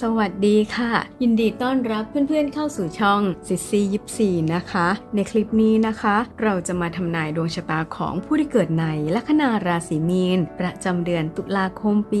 สวัสดีค่ะ ยินดีต้อนรับเพื่อนๆเข้าสู่ช่องซิซี่ยิปซีนะคะ ในคลิปนี้นะคะ เราจะมาทำนายดวงชะตาของผู้ที่เกิดในลัคนาราศีมีน ประจำเดือนตุลาคมปี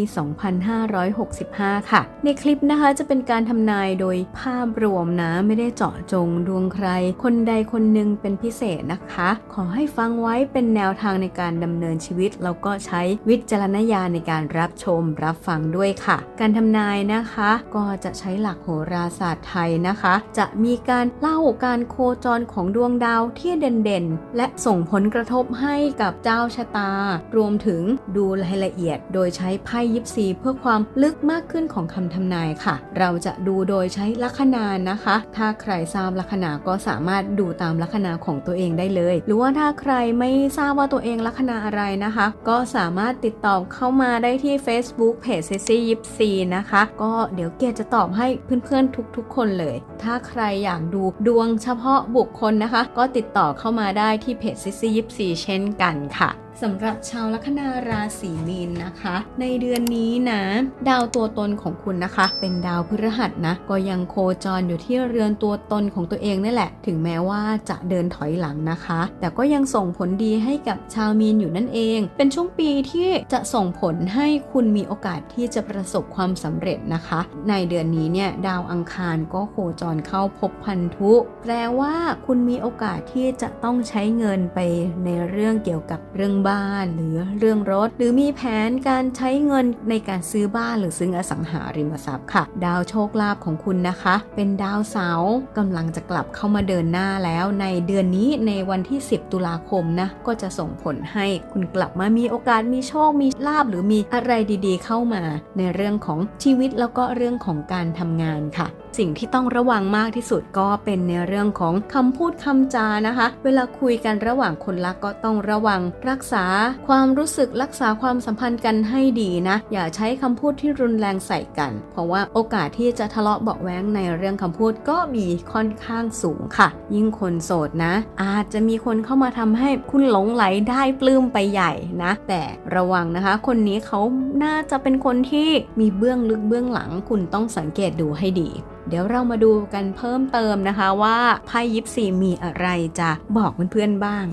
2565 ค่ะ ในคลิปนะคะจะเป็นการทำนายโดยภาพรวมนะไม่ได้เจาะจงดวงใคร คนใดคนหนึ่งเป็นพิเศษนะคะ ขอให้ฟังไว้เป็นแนวทางในการดำเนินชีวิตแล้วก็ใช้วิจารณญาณในการรับชมรับฟังด้วยค่ะ การทำนายนะคะก็จะใช้หลักโหราศาสตร์ไทยนะคะ จะมีการเล่าการโคจรของดวงดาวที่เด่นๆ และส่งผลกระทบให้กับเจ้าชะตา รวมถึงดูรายละเอียด โดยใช้ไพ่ยิปซีเพื่อความลึกมากขึ้นของคำทำนายค่ะ เราจะดูโดยใช้ลัคนานะคะ ถ้าใครทราบลัคนาก็สามารถดูตามลัคนาของตัวเองได้เลย หรือว่าถ้าใครไม่ทราบว่าตัวเองลัคนาอะไรนะคะ ก็สามารถติดต่อเข้ามาได้ที่ Facebook เพจเซซี่ยิปซีนะคะ ก็เดี๋ยวเกดจะตอบให้เพื่อนๆทุกๆ คนเลย ถ้าใครอยากดูดวงเฉพาะบุคคลนะคะ ก็ติดต่อเข้ามาได้ที่เพจซิซี่ยิปซีเช่นกันค่ะ สำหรับชาวลัคนาราศีมีนนะคะ ในเดือนนี้นะ ดาวตัวตนของคุณนะคะ เป็นดาวพฤหัสนะ ก็ยังโคจรอยู่ที่เรือนตัวตนของตัวเองนี่แหละ ถึงแม้ว่าจะเดินถอยหลังนะคะ แต่ก็ยังส่งผลดีให้กับชาวมีนอยู่นั่นเอง เป็นช่วงปีที่จะส่งผลให้คุณมีโอกาสที่จะประสบความสำเร็จนะคะ ในเดือนนี้เนี่ยดาวอังคารก็โคจรเข้าพบพันธุ แปลว่าคุณมีโอกาสที่จะต้องใช้เงินไปในเรื่องเกี่ยวกับเรื่องบ้านหรือเรื่องรถ หรือมีแผนการใช้เงินในการซื้อบ้านหรือซื้ออสังหาริมทรัพย์ค่ะ ดาวโชคลาภของคุณนะคะ เป็นดาวเสาร์กำลังจะกลับเข้ามาเดินหน้าแล้ว ในเดือนนี้ในวันที่ 10 ตุลาคมนะก็จะส่งผลให้คุณกลับมามีโอกาสมีโชคมีลาบหรือมีอะไรดีๆ เข้ามา ในเรื่องของชีวิตแล้วก็เรื่องของการทำงานค่ะ สิ่งที่ต้องระวังมากที่สุดก็เป็นในเรื่องของคำพูดคำจานะคะ เวลาคุยกันระหว่างคนรักก็ต้องระวัง รักษาความรู้สึกรักษาความสัมพันธ์กันให้ดีนะ อย่าใช้คำพูดที่รุนแรงใส่กัน เพราะว่าโอกาสที่จะทะเลาะเบาะแว้งในเรื่องคำพูดก็มีค่อนข้างสูงค่ะ ยิ่งคนโสดนะ อาจจะมีคนเข้ามาทำให้คุณหลงไหลได้ปลื้มไปใหญ่นะ แต่ระวังนะคะ คนนี้เขาน่าจะเป็นคนที่มีเบื้องลึกเบื้องหลังคุณต้องสังเกตดูให้ดีเดี๋ยวเรามาดูกันเพิ่มเติมนะคะว่าไพ่ยิปซีมีอะไรจะบอกเพื่อนๆบ้าง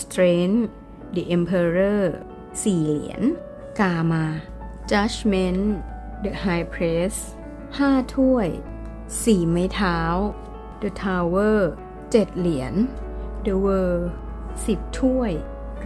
Strength The Emperor สี่เหรียญกามา Judgment The High Priest ห้าถ้วยสี่ไม้เท้า The Tower เจ็ดเหรียญ The World สิบถ้วย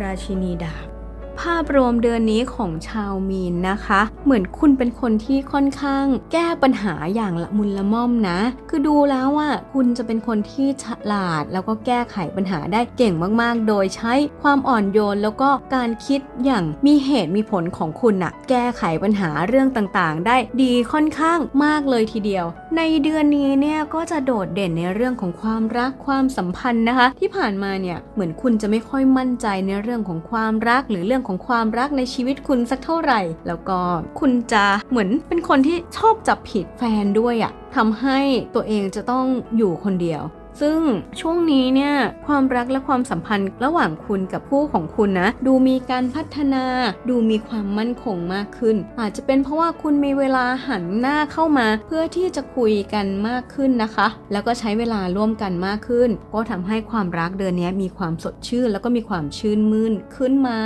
ราชินีดาบ ภาพรวมเดือนนี้ของชาวมีนนะคะ เหมือนคุณเป็นคนที่ค่อนข้าง แก้ปัญหาอย่างละมุนละม่อมนะ คือดูแล้วว่าคุณจะเป็นคนที่ฉลาด แล้วก็แก้ไขปัญหาได้เก่งมากๆ โดยใช้ความอ่อนโยนแล้วก็การคิดอย่างมีเหตุมีผลของคุณน่ะแก้ไขปัญหาเรื่องต่างๆ ได้ดีค่อนข้างมากเลยทีเดียว ในเดือนนี้เนี่ยก็จะโดดเด่นในเรื่องของความรักความสัมพันธ์นะคะ ที่ผ่านมาเนี่ยเหมือนคุณจะไม่ค่อยมั่นใจในเรื่องของความรักหรือเรื่องของความรักในชีวิตคุณสักเท่าไหร่ แล้วก็คุณจะเหมือนเป็นคนที่ชอบจับผิดแฟนด้วยอะทำให้ตัวเองจะต้องอยู่คนเดียว ซึ่งช่วงนี้เนี่ยความรักและความสัมพันธ์ระหว่างคุณกับผู้ของคุณนะ ดูมีการพัฒนา ดูมีความมั่นคงมากขึ้น อาจจะเป็นเพราะว่าคุณมีเวลาหันหน้าเข้ามา เพื่อที่จะคุยกันมากขึ้นนะคะ แล้วก็ใช้เวลาร่วมกันมากขึ้น ก็ทำให้ความรักเดือนนี้มีความสดชื่น แล้วก็มีความชื่นมื่นขึ้นมา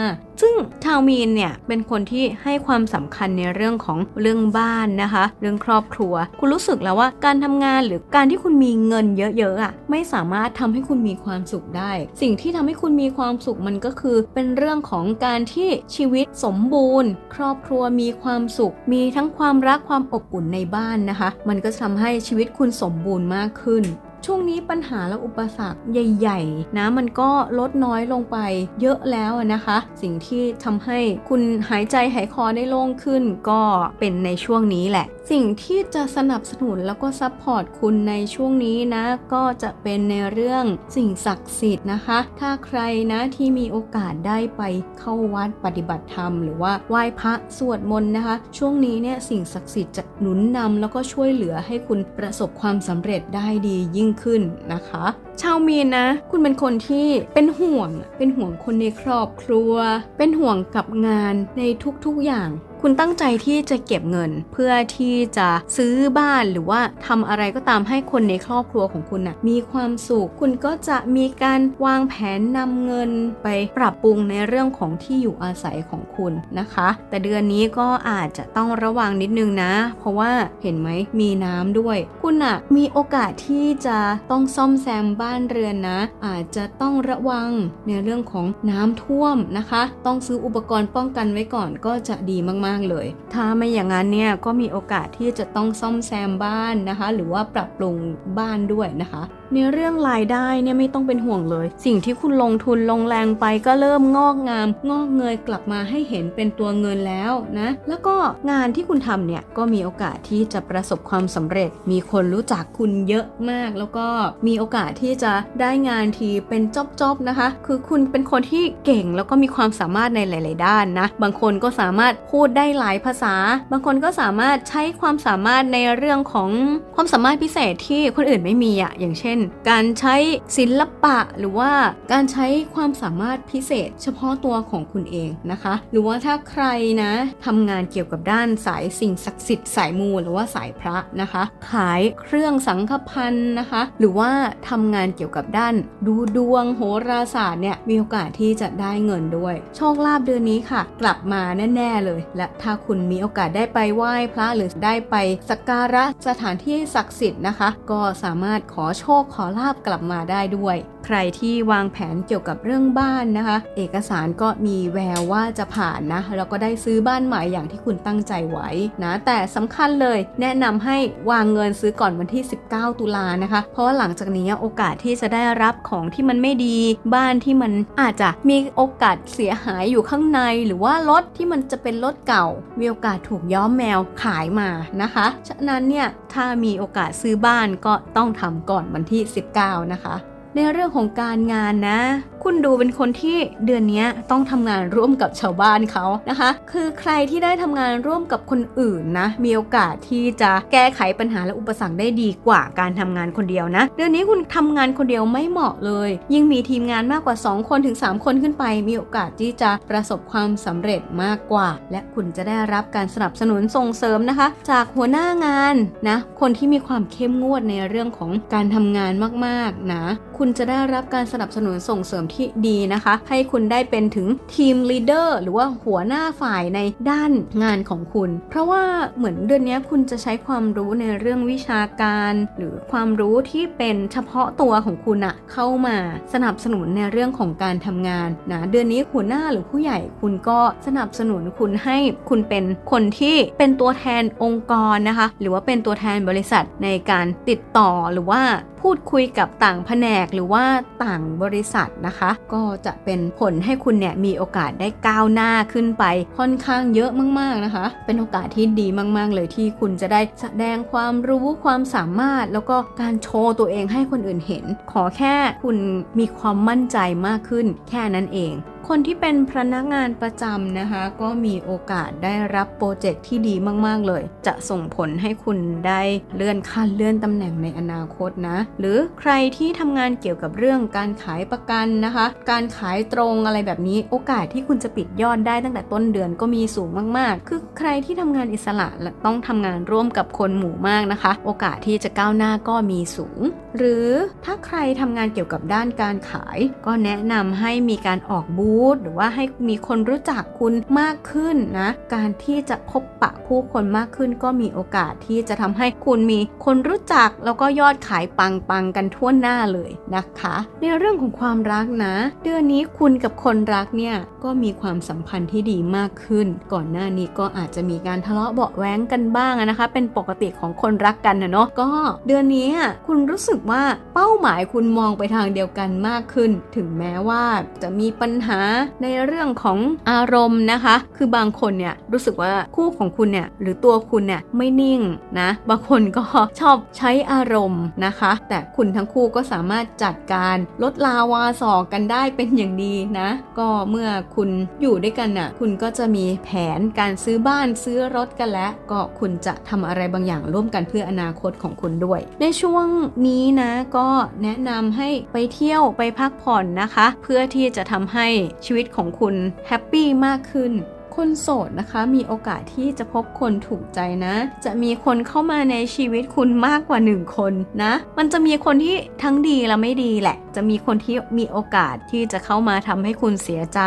ซึ่งชาวมีนเนี่ยเป็นคนที่ให้ความสำคัญในเรื่องของเรื่องบ้านนะคะ เรื่องครอบครัว คุณรู้สึกแล้วว่าการทำงานหรือการที่คุณมีเงินเยอะๆอะไม่สามารถทำให้คุณมีความสุขได้ สิ่งที่ทำให้คุณมีความสุขมันก็คือ เป็นเรื่องของการที่ชีวิตสมบูรณ์ ครอบครัวมีความสุข มีทั้งความรักความอบอุ่นในบ้านนะคะ มันก็จะทำให้ชีวิตคุณสมบูรณ์มากขึ้น ช่วงนี้ปัญหาและอุปสรรคใหญ่ ๆ นะมันก็ลดน้อยลงไปเยอะแล้วนะคะ สิ่งที่ทำให้คุณหายใจหายคอได้โล่งขึ้นก็เป็นในช่วงนี้แหละ สิ่งที่จะสนับสนุนแล้วก็ซัพพอร์ตคุณในช่วงนี้นะ ก็จะเป็นในเรื่องสิ่งศักดิ์สิทธิ์นะคะ ถ้าใครนะที่มีโอกาสได้ไปเข้าวัดปฏิบัติธรรม หรือว่าไหว้พระสวดมนต์นะคะ ช่วงนี้เนี่ยสิ่งศักดิ์สิทธิ์จะหนุนนำแล้วก็ช่วยเหลือให้คุณประสบความสำเร็จได้ดียิ่งขึ้นนะคะ ชาวมีนนะ คุณเป็นคนที่เป็นห่วง เป็นห่วงคนในครอบครัว เป็นห่วงกับงานในทุกๆอย่าง คุณตั้งใจที่จะเก็บเงินเพื่อที่จะซื้อบ้านหรือว่าทำอะไรก็ตามให้คนในครอบครัวของคุณนะมีความสุข คุณก็จะมีการวางแผนนำเงินไปปรับปรุงในเรื่องของที่อยู่อาศัยของคุณนะคะ แต่เดือนนี้ก็อาจจะต้องระวังนิดนึงนะ เพราะว่าเห็นไหมมีน้ำด้วย คุณอะมีโอกาสที่จะต้องซ่อมแซมบ้านเรือนนะ อาจจะต้องระวังในเรื่องของน้ำท่วมนะคะ ต้องซื้ออุปกรณ์ป้องกันไว้ก่อนก็จะดีมากมากๆเลย ถ้าไม่อย่างนั้นเนี่ยก็มีโอกาสที่จะต้องซ่อมแซมบ้านนะคะ หรือว่าปรับปรุงบ้านด้วยนะคะ ในเรื่องรายได้เนี่ยไม่ต้องเป็นห่วงเลย สิ่งที่คุณลงทุนลงแรงไปก็เริ่มงอกงาม งอกเงยกลับมาให้เห็นเป็นตัวเงินแล้วนะ แล้วก็งานที่คุณทำเนี่ยก็มีโอกาสที่จะประสบความสำเร็จ มีคนรู้จักคุณเยอะมาก แล้วก็มีโอกาสที่จะได้งานทีเป็นจ๊อบๆนะคะ คือคุณเป็นคนที่เก่งแล้วก็มีความสามารถในหลาย ๆ ด้านนะ บางคนก็สามารถพูดได้หลายภาษา บางคนก็สามารถใช้ความสามารถในเรื่องของความสามารถพิเศษที่คนอื่นไม่มีอะอย่างเช่นการใช้ศิลปะหรือว่าการใช้ความสามารถพิเศษ เฉพาะตัวของคุณเองนะคะ หรือว่าถ้าใครนะทำงานเกี่ยวกับด้านสายสิ่งศักดิ์สิทธิ์สายมูหรือว่าสายพระนะคะ ขายเครื่องสังฆพันธ์นะคะ หรือว่าทำงานเกี่ยวกับด้านดูดวงโหราศาสตร์เนี่ยมีโอกาสที่จะได้เงินด้วย โชคลาภเดือนนี้ค่ะ กลับมาแน่ ๆเลย และถ้าคุณมีโอกาสได้ไปไหว้พระหรือได้ไปสักการะสถานที่ศักดิ์สิทธิ์นะคะ ก็สามารถขอโชคขอลาบกลับมาได้ด้วย ใครที่วางแผนเกี่ยวกับเรื่องบ้านนะคะ เอกสารก็มีแววว่าจะผ่านนะแล้วก็ได้ซื้อบ้านใหม่อย่างที่คุณตั้งใจไว้นะแต่สำคัญเลยแนะนำให้วางเงินซื้อก่อนวันที่ 19 ตุลานะคะ เพราะว่าหลังจากนี้โอกาสที่จะได้รับของที่มันไม่ดี บ้านที่มันอาจจะมีโอกาสเสียหายอยู่ข้างใน หรือว่ารถที่มันจะเป็นรถเก่า มีโอกาสถูกย้อมแมวขายมานะคะ ฉะนั้นเนี่ยถ้ามีโอกาสซื้อบ้านก็ต้องทำก่อนวันที่ 19 นะคะ ในเรื่องของการงานนะ คุณดูเป็นคนที่เดือนนี้ต้องทำงานร่วมกับชาวบ้านเขานะคะ คือใครที่ได้ทำงานร่วมกับคนอื่นนะ มีโอกาสที่จะแก้ไขปัญหาและอุปสรรคได้ดีกว่าการทำงานคนเดียวนะ เดือนนี้คุณทำงานคนเดียวไม่เหมาะเลย ยิ่งมีทีมงานมากกว่า 2 คนถึง 3 คนขึ้นไป มีโอกาสที่จะประสบความสำเร็จมากกว่า และคุณจะได้รับการสนับสนุนส่งเสริมนะคะ จากหัวหน้างานนะ คนที่มีความเข้มงวดในเรื่องของการทำงานมากๆนะ คุณจะได้รับการสนับสนุนส่งเสริมที่ดีนะคะ ให้คุณได้เป็นถึงทีมลีดเดอร์หรือว่าหัวหน้าฝ่ายในด้านงานของคุณ เพราะว่าเหมือนเดือนนี้คุณจะใช้ความรู้ในเรื่องวิชาการ หรือความรู้ที่เป็นเฉพาะตัวของคุณอะเข้ามาสนับสนุนในเรื่องของการทำงานนะเดือนนี้หัวหน้าหรือผู้ใหญ่คุณก็สนับสนุนคุณให้คุณเป็นคนที่เป็นตัวแทนองค์กรนะคะ หรือว่าเป็นตัวแทนบริษัทในการติดต่อหรือว่าพูดคุยกับต่างแผนกหรือว่าต่างบริษัทนะคะ ก็จะเป็นผลให้คุณเนี่ยมีโอกาสได้ก้าวหน้าขึ้นไปค่อนข้างเยอะมากๆนะคะ เป็นโอกาสที่ดีมากๆ เลยที่คุณจะได้แสดงความรู้ความสามารถ แล้วก็การโชว์ตัวเองให้คนอื่นเห็น ขอแค่คุณมีความมั่นใจมากขึ้นแค่นั้นเอง คนที่เป็นพนักงานประจำนะคะ ก็มีโอกาสได้รับโปรเจกต์ที่ดีมากๆเลย จะส่งผลให้คุณได้เลื่อนขั้นเลื่อนตำแหน่งในอนาคตนะ หรือใครที่ทำงานเกี่ยวกับเรื่องการขายประกันนะคะ การขายตรงอะไรแบบนี้โอกาสที่คุณจะปิดยอดได้ตั้งแต่ต้นเดือนก็มีสูงมากๆ คือใครที่ทำงานอิสระและต้องทำงานร่วมกับคนหมู่มากนะคะ โอกาสที่จะก้าวหน้าก็มีสูง หรือถ้าใครทำงานเกี่ยวกับด้านการขาย ก็แนะนำให้มีการออกบูธหรือว่าให้มีคนรู้จักคุณมากขึ้นนะ การที่จะพบปะผู้คนมากขึ้นก็มีโอกาสที่จะทำให้คุณมีคนรู้จักแล้วก็ยอดขายปังๆกันทั่วหน้าเลยนะคะ ในเรื่องของความรักนะ เดือนนี้คุณกับคนรักเนี่ยก็มีความสัมพันธ์ที่ดีมากขึ้น ก่อนหน้านี้ก็อาจจะมีการทะเลาะเบาะแว้งกันบ้างนะคะ เป็นปกติของคนรักกันนะเนาะก็เดือนนี้คุณรู้สึกว่าเป้าหมายคุณมองไปทางเดียวกันมากขึ้น ถึงแม้ว่าจะมีปัญหาในเรื่องของอารมณ์นะคะ คือบางคนเนี่ยรู้สึกว่าคู่ของคุณเนี่ยหรือตัวคุณเนี่ยไม่นิ่งนะบางคนก็ชอบใช้อารมณ์นะคะ แต่คุณทั้งคู่ก็สามารถจัดการลดลาวาสอกกันได้เป็นอย่างดีนะ ก็เมื่อคุณอยู่ด้วยกันน่ะคุณก็จะมีแผนการซื้อบ้านซื้อรถกันแล้ว ก็คุณจะทำอะไรบางอย่างร่วมกันเพื่ออนาคตของคุณด้วย ในช่วงนี้นะก็แนะนำให้ไปเที่ยวไปพักผ่อนนะคะ เพื่อที่จะทำให้ชีวิตของคุณแฮปปี้มากขึ้น คคนโสดนะคะ มีโอกาสที่จะพบคนถูกใจนะ จะมีคนเข้ามาในชีวิตคุณมากกว่าหนึ่งคนนะ มันจะมีคนที่ทั้งดีและไม่ดีแหละ จะมีคนที่มีโอกาสที่จะเข้ามาทำให้คุณเสียใจ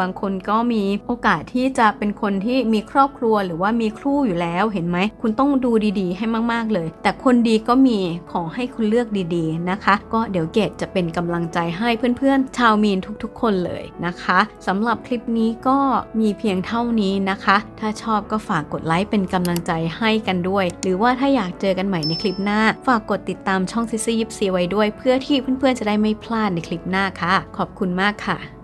บางคนก็มีโอกาสที่จะเป็นคนที่มีครอบครัวหรือว่ามีครู่อยู่แล้วเห็นไหม คุณต้องดูดีๆ ให้มากๆเลย แต่คนดีก็มีขอให้คุณเลือกดีๆนะคะ ก็เดี๋ยวเกดจะเป็นกำลังใจให้เพื่อนๆ ชาวมีนทุกๆ คนเลยนะคะสำหรับคลิปนี้ก็มีเพียงเท่านี้นะคะ ถ้าชอบก็ฝากกดไลค์เป็นกำลังใจให้กันด้วย หรือว่าถ้าอยากเจอกันใหม่ในคลิปหน้า ฝากกดติดตามช่องซิซี่ยิปซีไว้ด้วย เพื่อที่เพื่อนๆจะได้ไม่พลาดในคลิปหน้าค่ะ ขอบคุณมากค่ะ